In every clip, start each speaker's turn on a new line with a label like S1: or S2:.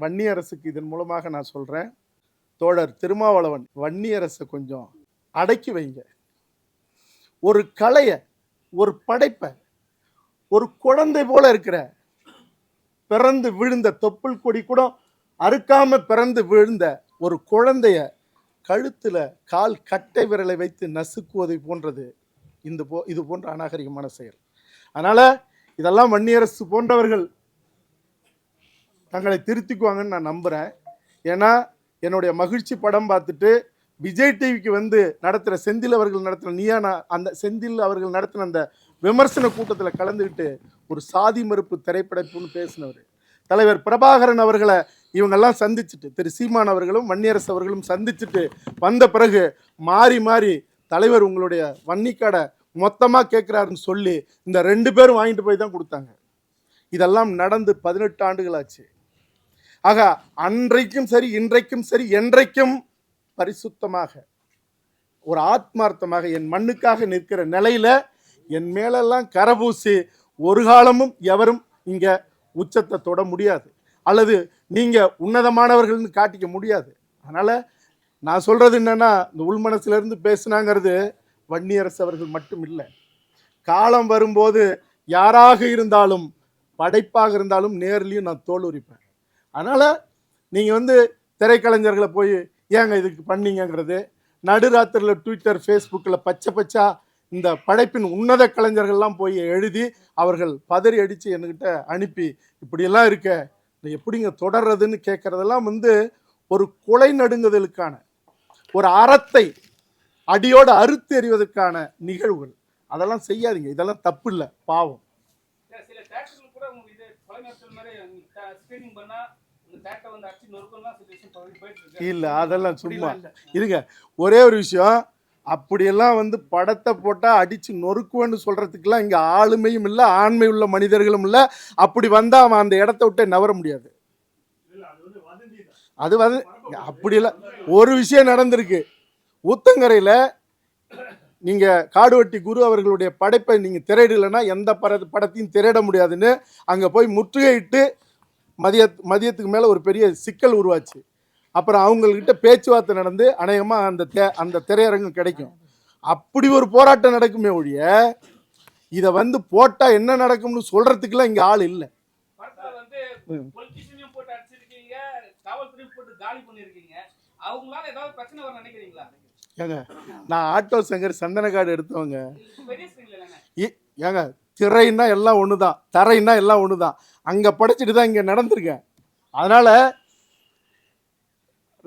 S1: வன்னியரசுக்கு இதன் மூலமாக நான் சொல்கிறேன் தோழர் திருமாவளவன் வன்னியரசை கொஞ்சம் அடக்கி வைங்க. ஒரு கலையை ஒரு படைப்பை ஒரு குழந்தை போல இருக்கிற பிறந்து விழுந்த தொப்புள் கொடி கூட அறுக்காம பிறந்து விழுந்த ஒரு குழந்தைய கழுத்துல கால் கட்டை விரலை வைத்து நசுக்குவதை போன்றது இந்த போ இது போன்ற அநாகரிகமான செயல். அதனால இதெல்லாம் வன்னியரசு போன்றவர்கள் தங்களை திருத்திக்குவாங்கன்னு நான் நம்புகிறேன் ஏன்னா என்னுடைய மகிழ்ச்சி படம் பார்த்துட்டு விஜய் டிவிக்கு வந்து நடத்துகிற செந்தில் அவர்கள் நடத்துகிற நீயானா அந்த செந்தில் அவர்கள் நடத்தின அந்த விமர்சன கூட்டத்தில் கலந்துக்கிட்டு ஒரு சாதி மறுப்பு திரைப்படைப்புன்னு பேசினவர். தலைவர் பிரபாகரன் அவர்களை இவங்கெல்லாம் சந்திச்சுட்டு திரு சீமான் அவர்களும் வன்னியரசு அவர்களும் சந்திச்சுட்டு வந்த பிறகு மாறி மாறி தலைவர் உங்களுடைய வன்னிக்கடை மொத்தமாக கேட்குறாருன்னு சொல்லி இந்த ரெண்டு பேரும் வாங்கிட்டு போய் தான் கொடுத்தாங்க. இதெல்லாம் நடந்து பதினெட்டு ஆண்டுகள் ஆச்சு. ஆக அன்றைக்கும் சரி இன்றைக்கும் சரி என்றைக்கும் பரிசுத்தமாக ஒரு ஆத்மார்த்தமாக என் மண்ணுக்காக நிற்கிற நிலையில என் மேலெல்லாம் கரபூசி ஒரு காலமும் எவரும் இங்க உச்சத்தை தொட முடியாது. அல்லது நீங்க உன்னதமானவர்கள்னு காட்டிக்க முடியாது. அதனால நான் சொல்றது என்னன்னா இந்த உள்மனசுலேருந்து பேசுனாங்கிறது வன்னியரசு அவர்கள் மட்டும் இல்லை. காலம் வரும்போது யாராக இருந்தாலும் படைப்பாக இருந்தாலும் நேர்லையும் நான் தோல் உரிப்பேன். அதனால் நீங்கள் வந்து திரைக்கலைஞர்களை போய் ஏங்க இதுக்கு பண்ணீங்கங்கிறது நடுராத்திரியில் ட்விட்டர் ஃபேஸ்புக்கில் பச்சை பச்சா இந்த படைப்பின் உன்னத கலைஞர்கள்லாம் போய் எழுதி அவர்கள் பதறி அடித்து என்கிட்ட அனுப்பி இப்படியெல்லாம் இருக்க இதை எப்படிங்க தொடர்றதுன்னு கேட்குறதெல்லாம் வந்து ஒரு கொலை நடுங்குதலுக்கான ஒரு அறத்தை அடியோடு அறுத்து எறிவதற்கான நிகழ்வுகள். அதெல்லாம் செய்யாதீங்க இதெல்லாம் தப்பு இல்லை பாவம்
S2: இல்ல,
S1: அதெல்லாம் சும்மா. இருங்க ஒரே ஒரு விஷயம். அப்படியெல்லாம் வந்து படத்தை போட்டால் அடித்து நொறுக்குவேன்னு சொல்கிறதுக்கெல்லாம் இங்கே ஆளுமையும் இல்லை ஆண்மை உள்ள மனிதர்களும் இல்லை. அப்படி வந்தால் அவன் அந்த இடத்த விட்டே நவர முடியாது. அது வந்து அப்படியெல்லாம் ஒரு விஷயம் நடந்திருக்கு. ஊத்தங்கரையில் நீங்கள் காடுவெட்டி குரு அவர்களுடைய படைப்பை நீங்கள் திரையிடலைன்னா எந்த பட படத்தையும் திரையிட முடியாதுன்னு அங்கே போய் முற்றுகையிட்டு மதிய மதியத்துக்கு மேலே ஒரு பெரிய சிக்கல் உருவாச்சு. அப்புறம் அவங்கக்கிட்ட பேச்சுவார்த்தை நடந்து அநேகமாக அந்த தே அந்த திரையரங்கம் கிடைக்கும். அப்படி ஒரு போராட்டம் நடக்குமே ஒழிய இதை வந்து போட்டால் என்ன நடக்கும்னு சொல்கிறதுக்கெல்லாம் இங்கே ஆள் இல்லை. ஏங்க நான் ஆட்டோ சங்கர் சந்தனக்காடு எடுத்தவங்க. ஏங்க திரைன்னா எல்லாம் ஒன்று தான் தரைன்னா எல்லாம் ஒன்று தான் அங்கே படைச்சிட்டு தான் இங்கே நடந்திருக்கேன். அதனால்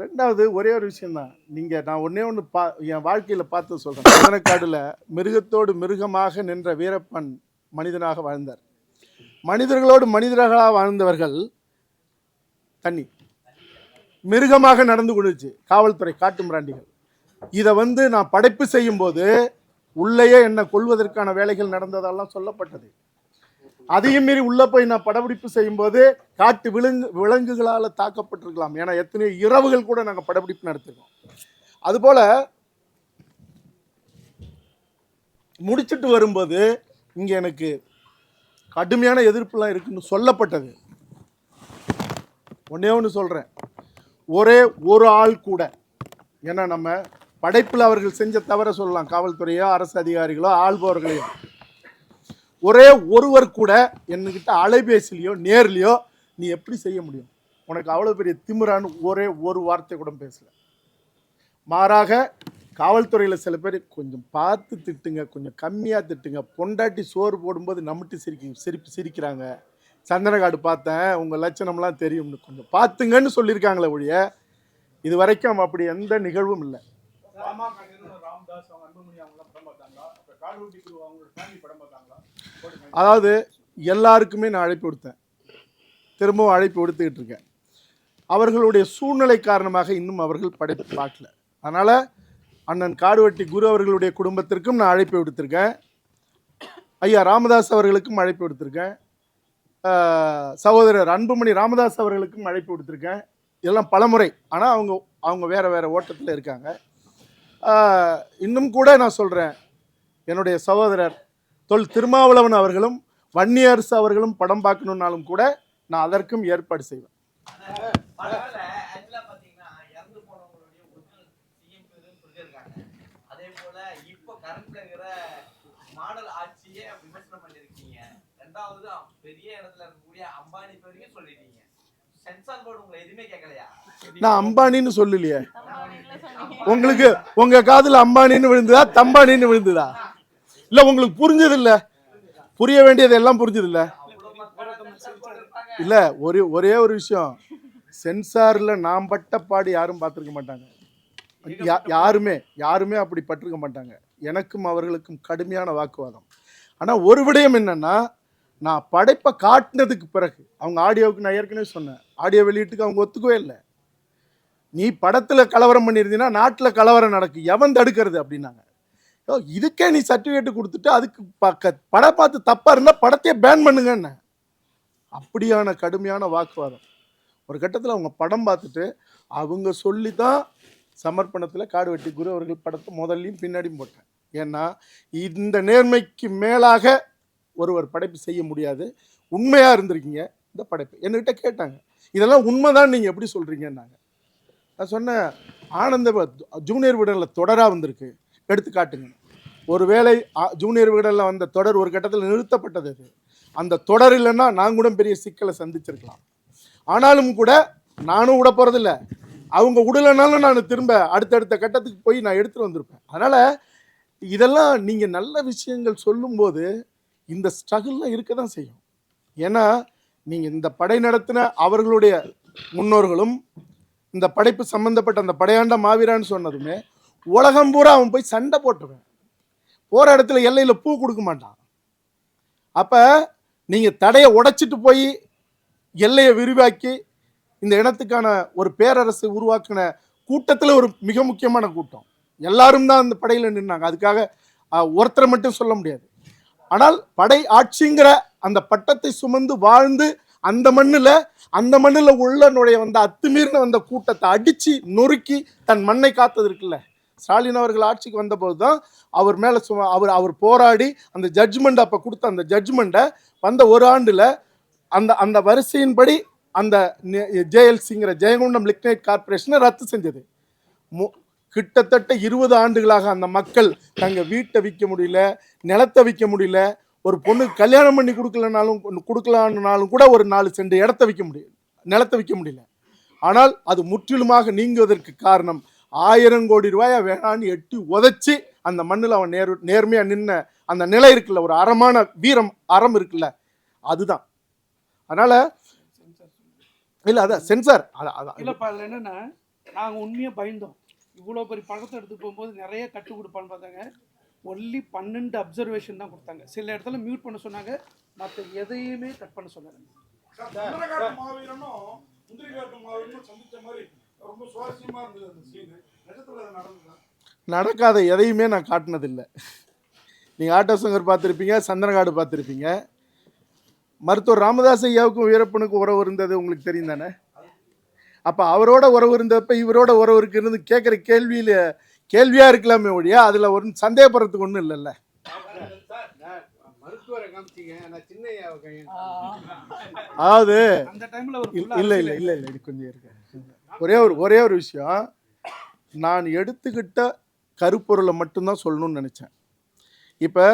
S1: ரெண்டாவது ஒரே ஒரு விஷயந்தான் நீங்கள் நான் ஒன்றே ஒன்று பா என் வாழ்க்கையில் பார்த்து சொல்கிறேன் சந்தனக்காடில் மிருகத்தோடு மிருகமாக நின்ற வீரப்பன் மனிதனாக வாழ்ந்தார். மனிதர்களோடு மனிதர்களாக வாழ்ந்தவர்கள் தண்ணி. மிருகமாக நடந்து கொண்டுச்சு. காவல்துறை காட்டு மிராண்டிகள். இதை வந்து நான் படைப்பு செய்யும்போது உள்ளேயே என்னை கொள்வதற்கான வேலைகள் நடந்ததெல்லாம் சொல்லப்பட்டது. அதையும் மீறி உள்ளே போய் நான் படப்பிடிப்பு செய்யும்போது காட்டு விலங்கு விலங்குகளால் தாக்கப்பட்டிருக்கலாம். ஏன்னா எத்தனையோ இரவுகள் கூட நாங்கள் படப்பிடிப்பு நடத்திருக்கோம். அதுபோல் முடிச்சுட்டு வரும்போது இங்கே எனக்கு கடுமையான எதிர்ப்புலாம் இருக்குன்னு சொல்லப்பட்டது. ஒன்றே ஒன்று சொல்கிறேன் ஒரே ஒரு ஆள் கூட ஏன்னா நம்ம படைப்பில் அவர்கள் செஞ்ச தவற சொல்லலாம். காவல்துறையோ அரசு அதிகாரிகளோ ஆள்பவர்களையோ. ஒரே ஒருவர் கூட என்கிட்ட அலைபேசிலையோ நேர்லையோ நீ எப்படி செய்ய முடியும்? உனக்கு அவ்வளோ பெரிய திமிரான்னு ஒரே ஒரு வார்த்தை கூட பேசல. மாறாக காவல்துறையில் சில பேர் கொஞ்சம் பார்த்து திட்டுங்க கொஞ்சம் கம்மியாக திட்டுங்க. பொண்டாட்டி சோறு போடும்போது நம்மட்டு சிரிக்கி சிரிப்பு சிரிக்கிறாங்க. சந்திரகாடு பார்த்தேன் உங்கள் லட்சணம்லாம் தெரியும்னு கொஞ்சம் பார்த்துங்கன்னு சொல்லியிருக்காங்களே ஒழிய இது வரைக்கும் அப்படி எந்த நிகழ்வும் இல்லை.
S3: ராமதாஸ்
S1: அதாவது எல்லாருக்குமே நான் அழைப்பு விடுத்தேன். திரும்பவும் அழைப்பு விடுத்துக்கிட்டு இருக்கேன். அவர்களுடைய சூழ்நிலை காரணமாக இன்னும் அவர்கள் படைப்பு பார்க்கல அதனால் அண்ணன் காடுவெட்டி குரு அவர்களுடைய குடும்பத்திற்கும் நான் அழைப்பு விடுத்திருக்கேன். ஐயா ராமதாஸ் அவர்களுக்கும் அழைப்பு விடுத்திருக்கேன். சகோதரர் அன்புமணி ராமதாஸ் அவர்களுக்கும் அழைப்பு விடுத்திருக்கேன். இதெல்லாம் பலமுறை. ஆனால் அவங்க அவங்க வேறு வேறு ஓட்டத்தில் இருக்காங்க. இன்னும் கூட நான் சொல்கிறேன் என்னுடைய சகோதரர் தொல் திருமாவளவன் அவர்களும் வன்னியரசு அவர்களும் படம் பார்க்கணுன்னாலும் கூட நான் அதற்கும் ஏற்பாடு செய்வேன்.
S4: பெரிய இடத்துல இருக்கக்கூடிய அம்பானி பேரையும் சொல்லிட்டீங்க.
S1: நான் அம்பானின்னு சொல்லலையே. உங்களுக்கு உங்க காதுல அம்பானின்னு விழுந்ததா தம்பானின்னு விழுந்ததா? இல்ல உங்களுக்கு புரிஞ்சது இல்ல புரிய வேண்டியது எல்லாம் புரிஞ்சது இல்ல இல்ல ஒரே ஒரே ஒரு விஷயம். சென்சார்ல நாம் பட்ட பாடு யாரும் பார்த்துருக்க மாட்டாங்க. யாருமே யாருமே அப்படி பட்டிருக்க மாட்டாங்க. எனக்கும் அவர்களுக்கும் கடுமையான வாக்குவாதம். ஆனா ஒரு விடயம் என்னன்னா நான் படைப்பை காட்டினதுக்கு பிறகு அவங்க ஆடியோவுக்கு நான் ஏற்கனவே சொன்னேன். ஆடியோ வெளியீட்டுக்கு அவங்க ஒத்துக்கவே இல்லை. நீ படத்தில் கலவரம் பண்ணியிருந்தீங்கன்னா நாட்டில் கலவரம் நடக்கு. எவன் தடுக்கிறது அப்படின்னாங்க. ஓ இதுக்கே நீ சர்டிஃபிகேட் கொடுத்துட்டு அதுக்கு பக்க படம் பார்த்து தப்பாக இருந்தால் படத்தையே பேன் பண்ணுங்கன்னு. அப்படியான கடுமையான வாக்குவாதம். ஒரு கட்டத்தில் அவங்க படம் பார்த்துட்டு அவங்க சொல்லி தான் சமர்ப்பணத்தில் காடு வெட்டி குரு அவர்கள் படத்தை முதல்லையும் பின்னாடியும் போட்டேன். ஏன்னா இந்த நேர்மைக்கு மேலாக ஒருவர் படைப்பு செய்ய முடியாது. உண்மையாக இருந்திருக்கீங்க இந்த படைப்பு. என்கிட்ட கேட்டாங்க. இதெல்லாம் உண்மைதான் நீங்கள் எப்படி சொல்கிறீங்கன்னாங்க நான் சொன்னேன் ஆனந்த ஜூனியர் விடலில் தொடராக வந்திருக்கு. எடுத்துக்காட்டுங்க. ஒருவேளை ஜூனியர் விடனில் வந்த தொடர் ஒரு கட்டத்தில் நிறுத்தப்பட்டது அது. அந்த தொடர் இல்லைன்னா நான் கூட பெரிய சிக்கலை சந்திச்சிருக்கலாம். ஆனாலும் கூட நானும் விட போகிறதில்ல அவங்க விடலைனாலும் நான் திரும்ப அடுத்தடுத்த கட்டத்துக்கு போய் நான் எடுத்துகிட்டு வந்திருப்பேன். அதனால் இதெல்லாம் நீங்கள் நல்ல விஷயங்கள் சொல்லும்போது இந்த ஸ்ட்ரகிள்லாம் இருக்க தான் செய்யும். ஏன்னா நீங்கள் இந்த படை நடத்தின அவர்களுடைய முன்னோர்களும் இந்த படைப்பு சம்மந்தப்பட்ட அந்த படையாண்ட மாவீரான்னு சொன்னதுமே உலகம் பூரா அவன் போய் சண்டை போட்டுருவேன் போகிற இடத்துல எல்லையில் பூ கொடுக்க மாட்டான். அப்போ நீங்கள் தடையை உடைச்சிட்டு போய் எல்லையை விரிவாக்கி இந்த இனத்துக்கான ஒரு பேரரசு உருவாக்கின கூட்டத்தில் ஒரு மிக முக்கியமான கூட்டம். எல்லாரும் தான் அந்த படையில் நின்னாங்க. அதுக்காக ஒருத்தரை மட்டும் சொல்ல முடியாது. ஆனால் படை ஆட்சிங்கிற அந்த பட்டத்தை சுமந்து வாழ்ந்து அந்த மண்ணில் அந்த மண்ணில் உள்ள நுழைய வந்த அத்துமீறின வந்த கூட்டத்தை அடித்து நொறுக்கி தன் மண்ணை காத்தது இருக்குல்ல. ஸ்டாலின் அவர்கள் ஆட்சிக்கு வந்தபோது தான் அவர் மேலே சும அவர் அவர் போராடி அந்த ஜட்ஜ்மெண்ட் அப்போ கொடுத்த அந்த ஜட்ஜ்மெண்ட்டை வந்த ஒரு ஆண்டில் அந்த அந்த வரிசையின்படி அந்த ஜேஎல்சிங்கிற ஜெயங்கொண்டம் லிக்னைட் கார்ப்பரேஷனை ரத்து செஞ்சது. மு கிட்டத்தட்ட இருபது ஆண்டுகளாக அந்த மக்கள் தங்கள் வீட்டை விற்க முடியல நிலத்தை விற்க முடியல ஒரு பொண்ணு கல்யாணம் பண்ணி கொடுக்கலனாலும் கொடுக்கலான்னாலும் கூட ஒரு நாலு சென்று இடத்த விற்க முடியல நிலத்தை விற்க முடியல. ஆனால் அது முற்றிலுமாக நீங்குவதற்கு காரணம் ஆயிரம் கோடி ரூபாயை வேணான்னு எட்டி உதைச்சி அந்த மண்ணில் அவன் நேர் நேர்மையாக நின்ன அந்த நிலை இருக்குல்ல ஒரு அறமான வீரம் அறம் இருக்குல்ல அதுதான். அதனால இல்லை அதான் சென்சார் அதான் அதான்.
S5: இல்லப்பா அதில் என்னன்னா நாங்கள் உண்மையாக பயந்தோம். இவ்வளோ பெரிய படத்தை எடுத்து போகும்போது நிறைய கட்டு கொடுப்பான்னு பார்த்தாங்க. ஒன்லி பன்னெண்டு அப்சர்வேஷன் தான் கொடுத்தாங்க. சில இடத்துல மியூட் பண்ண சொன்னாங்க. மற்ற எதையுமே கட் பண்ண சொன்னாங்க.
S1: நடக்காத எதையுமே நான் காட்டினதில்லை. நீங்கள் ஆட்டோ சங்கர் பார்த்துருப்பீங்க சந்திரகாடு பார்த்துருப்பீங்க. மருத்துவர் ராமதாஸ் ஐயாவுக்கும் வீரப்பனுக்கும் உறவு இருந்தது உங்களுக்கு தெரியும் தானே? அப்போ அவரோட உறவு இருந்தப்ப இவரோட உறவு இருக்குன்னு கேட்குற கேள்வியில் கேள்வியாக இருக்கலாமே ஒழிய அதில் ஒரு சந்தேகப்படுறதுக்கு ஒன்றும் இல்லைல்ல.
S6: சின்ன
S1: அதாவது
S5: அந்த டைமில்
S1: இல்லை இல்லை கொஞ்சம் இருக்கு ஒரே ஒரு ஒரே ஒரு விஷயம். நான் எடுத்துக்கிட்ட கருப்பொருளை மட்டும்தான் சொல்லணும்னு நினச்சேன். இப்போ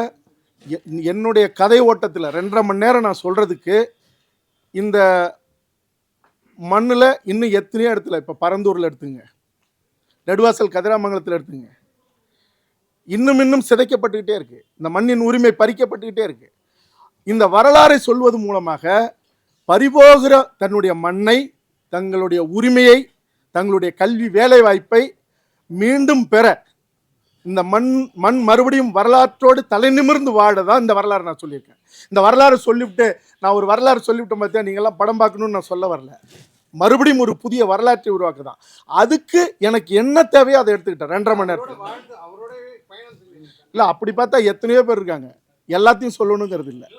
S1: என்னுடைய கதை ஓட்டத்தில் ரெண்டரை மணி நேரம் நான் சொல்கிறதுக்கு இந்த மண்ணில் இன்னும் எத்தனையோ இடத்துல இப்போ பரந்தூரில் எடுத்துங்க. நெடுவாசல் கதிராமங்கலத்தில் எடுத்துங்க. இன்னும் இன்னும் சிதைக்கப்பட்டுக்கிட்டே இருக்குது இந்த மண்ணின் உரிமை பறிக்கப்பட்டுக்கிட்டே இருக்குது இந்த வரலாறை சொல்வது மூலமாக பறிபோகிற தன்னுடைய மண்ணை தங்களுடைய உரிமையை தங்களுடைய கல்வி வேலைவாய்ப்பை மீண்டும் பெற இந்த மண் மண் மறுபடியும் வரலாற்றோடு தலை நிமிர்ந்து வாழ தான் இந்த வரலாறு நான் சொல்லியிருக்கேன். இந்த வரலாறு சொல்லிவிட்டு நான் ஒரு வரலாறு சொல்லிவிட்டேன் பார்த்தியா நீங்கள்லாம் படம் பார்க்கணும்னு நான் சொல்ல வரல. மறுபடியும் ஒரு புதிய வரலாற்றை உருவாக்க தான் அதுக்கு எனக்கு என்ன தேவையோ அதை எடுத்துக்கிட்டேன் ரெண்டரை மணி நேரத்தில். இல்லை அப்படி பார்த்தா எத்தனையோ பேர் இருக்காங்க. எல்லாத்தையும் சொல்லணுங்கிறது இல்லை.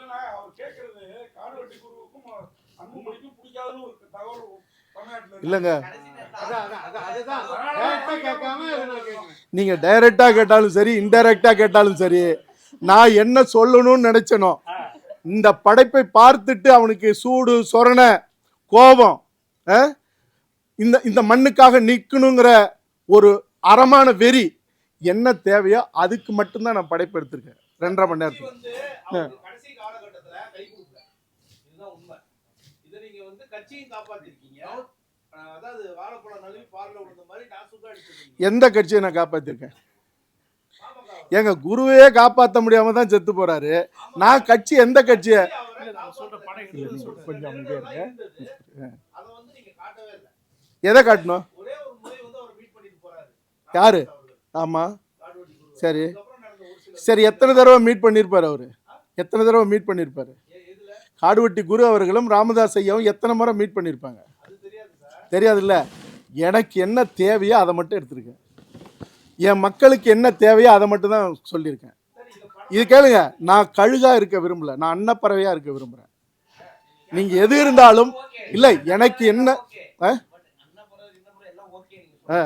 S1: இல்லைங்க.
S6: அதுதான் டேரக்டா
S1: கேட்டாலும் சரி இன்டைரக்டாக கேட்டாலும் சரி நான் என்ன சொல்லணும்னு நினைச்சனோ இந்த படைப்பை பார்த்துட்டு அவனுக்கு சூடு சொரண கோபம் இந்த இந்த மண்ணுக்காக நிற்கணுங்கிற ஒரு அறமான வெறி என்ன தேவையோ அதுக்கு மட்டும்தான் நான் படைப்பு எடுத்திருக்கேன் ரெண்டரை மணி நேரத்துக்கு.
S7: அவங்களுக்கு
S1: எந்த கட்சியை நான் காப்பாற்றிருக்கேன் எங்க குருவையே காப்பாற்ற முடியாம தான் செத்து போறாரு. நான் கட்சி எந்த கட்சியை கொஞ்சம்
S7: சட்டங்கள்
S1: அமைதியா இருங்க.
S7: இருந்தது. அதை வந்து நீங்க காட்டவே இல்லை.
S1: எதை காட்டணும்?
S7: ஒரே ஒரு முறை வந்து அவர் மீட் பண்ணிட்டு போறாரு.
S1: யாரு? ஆமா.
S7: காடுவெட்டி குரு.
S1: சரி. சரி எத்தனை தடவை மீட் பண்ணியிருப்பாரு அவரு? எத்தனை தடவை மீட் பண்ணியிருப்பாரு காடுவெட்டி குரு அவர்களும் ராமதாஸ் ஐயாவும் எத்தனை முறை மீட் பண்ணியிருப்பாங்க தெரியாதுல்ல? எனக்கு என்ன தேவையோ அதை மட்டும் எடுத்திருக்கேன். என் மக்களுக்கு என்ன தேவையோ அதை மட்டும் தான் சொல்லியிருக்கேன். இது கேளுங்க நான் கழுகாக இருக்க விரும்பல. நான் அன்னப்பறவையாக இருக்க விரும்புகிறேன் நீங்கள் எது இருந்தாலும் இல்லை எனக்கு என்ன ஆ? ஆ.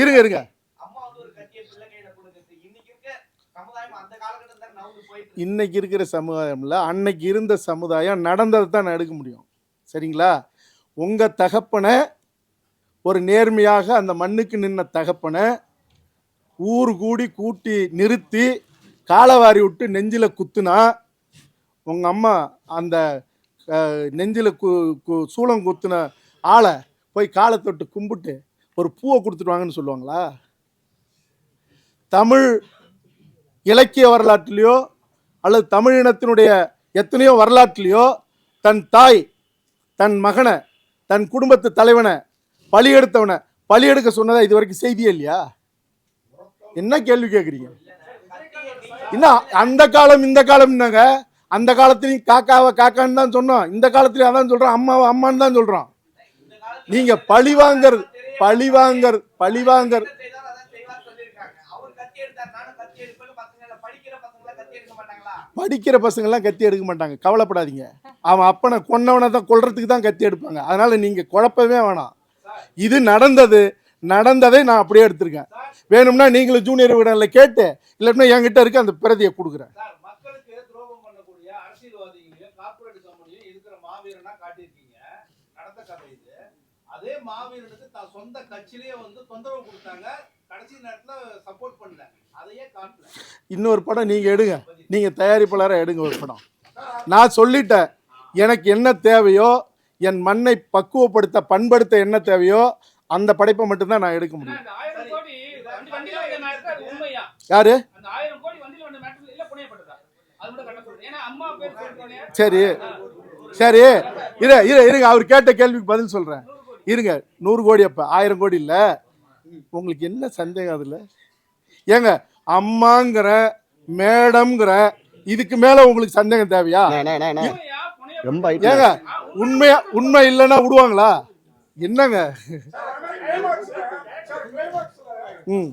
S1: இருங்க இருங்க
S4: அம்மா வந்து ஒரு கட்டிய பிள்ளை கையில கொடுக்குறது இன்னைக்கு இருக்க சமுதாயம் அந்த காலகட்டத்துல நவுந்து போயிட்டு இருக்கு.
S1: இன்னைக்கு இருக்கிற சமுதாயம்ல அன்னைக்கு இருந்த சமுதாயம் நடந்ததை தான் நான் எடுக்க முடியும். சரிங்களா? உங்க தகப்பனை ஒரு நேர்மையாக அந்த மண்ணுக்கு நின்ன தகப்பனை ஊர் கூடி கூட்டி நிறுத்தி காலவாரி விட்டு நெஞ்சில குத்துனா உங்க அம்மா அந்த நெஞ்சில் நெஞ்சில கு கு- சூளம் குத்துன ஆளை போய் காலை தொட்டு கும்பிட்டு ஒரு பூவை கொடுத்துட்டு வாங்கன்னு சொல்லுவாங்களா? தமிழ் இலக்கிய வரலாற்றிலையோ அல்லது தமிழினத்தினுடைய எத்தனையோ வரலாற்றிலையோ தன் தாய் தன் மகனை தன் குடும்பத்து தலைவனை பழியெடுத்தவனை எடுத்தவனை எடுக்க சொன்னதா இது வரைக்கும் செய்தியே இல்லையா? என்ன கேள்வி கேட்குறீங்க என்ன அந்த காலம் இந்த காலம் என்னங்க? அந்த காலத்துலையும் காக்காவை காக்கான்னு தான் சொன்னோம். இந்த காலத்திலையும் அதான் சொல்கிறோம் அம்மாவை அம்மான்னு தான் சொல்றோம்.
S4: நீங்கள் பழிவாங்கர்
S1: பழிவாங்கர் பழி வாங்கறது பழி வாங்கறது பழி வாங்கறது
S4: படிக்கிற
S1: பசங்கள்லாம் கத்தி எடுக்க மாட்டாங்க. கவலைப்படாதீங்க. அவன் அப்பனை கொன்னவனை தான் கொல்றதுக்கு தான் கத்தி எடுப்பாங்க. அதனால நீங்க குழப்பவே வேணாம். இது நடந்தது. நடந்ததை நான் அப்படியே எடுத்திருக்கேன். வேணும்னா நீங்களும் ஜூனியர் விடல கேட்டு இல்லாட்டினா என்கிட்ட இருக்க அந்த பிரதியை கொடுக்குறேன்.
S7: சார் மக்களுக்கு துரோகம் பண்ணக்கூடிய அரசியல்வாதிகளையும் கார்ப்பரேட் கம்பெனியும் இருக்கிற மாவீரனா காட்டியிருக்கீங்க. நடந்த கதை இது. அதே மாவீரனுக்கு தான் சொந்த கட்சியிலேயே வந்து தொந்தரவு கொடுத்தாங்க. கடைசி நேரத்துல சப்போர்ட் பண்ணல.
S1: இன்னொரு படம் நீங்க எடுங்க. நீங்க தயாரிப்பாளராக எடுங்க ஒரு படம். நான் சொல்லிட்டேன். எனக்கு என்ன தேவையோ என் மண்ணை பக்குவப்படுத்த பண்படுத்த என்ன தேவையோ அந்த படைப்பை மட்டும்தான் நான் எடுக்க முடியும். யாரு? சரி. சரி. இரு இரு இருங்க. அவர் கேட்ட கேள்விக்கு பதில் சொல்றேன். இருங்க. நூறு கோடி அப்ப. ஆயிரம் கோடி இல்ல. உங்களுக்கு என்ன சந்தேகம் அதுல? ஏங்க அம்மாங்கிற மேடம்ங்கிற இதுக்கு மேல உங்களுக்கு சந்தேகம் தேவையா?
S6: ரொம்ப
S1: ஏங்க உண்மையா உண்மை இல்லைன்னா விடுவாங்களா? என்னங்க? ம்.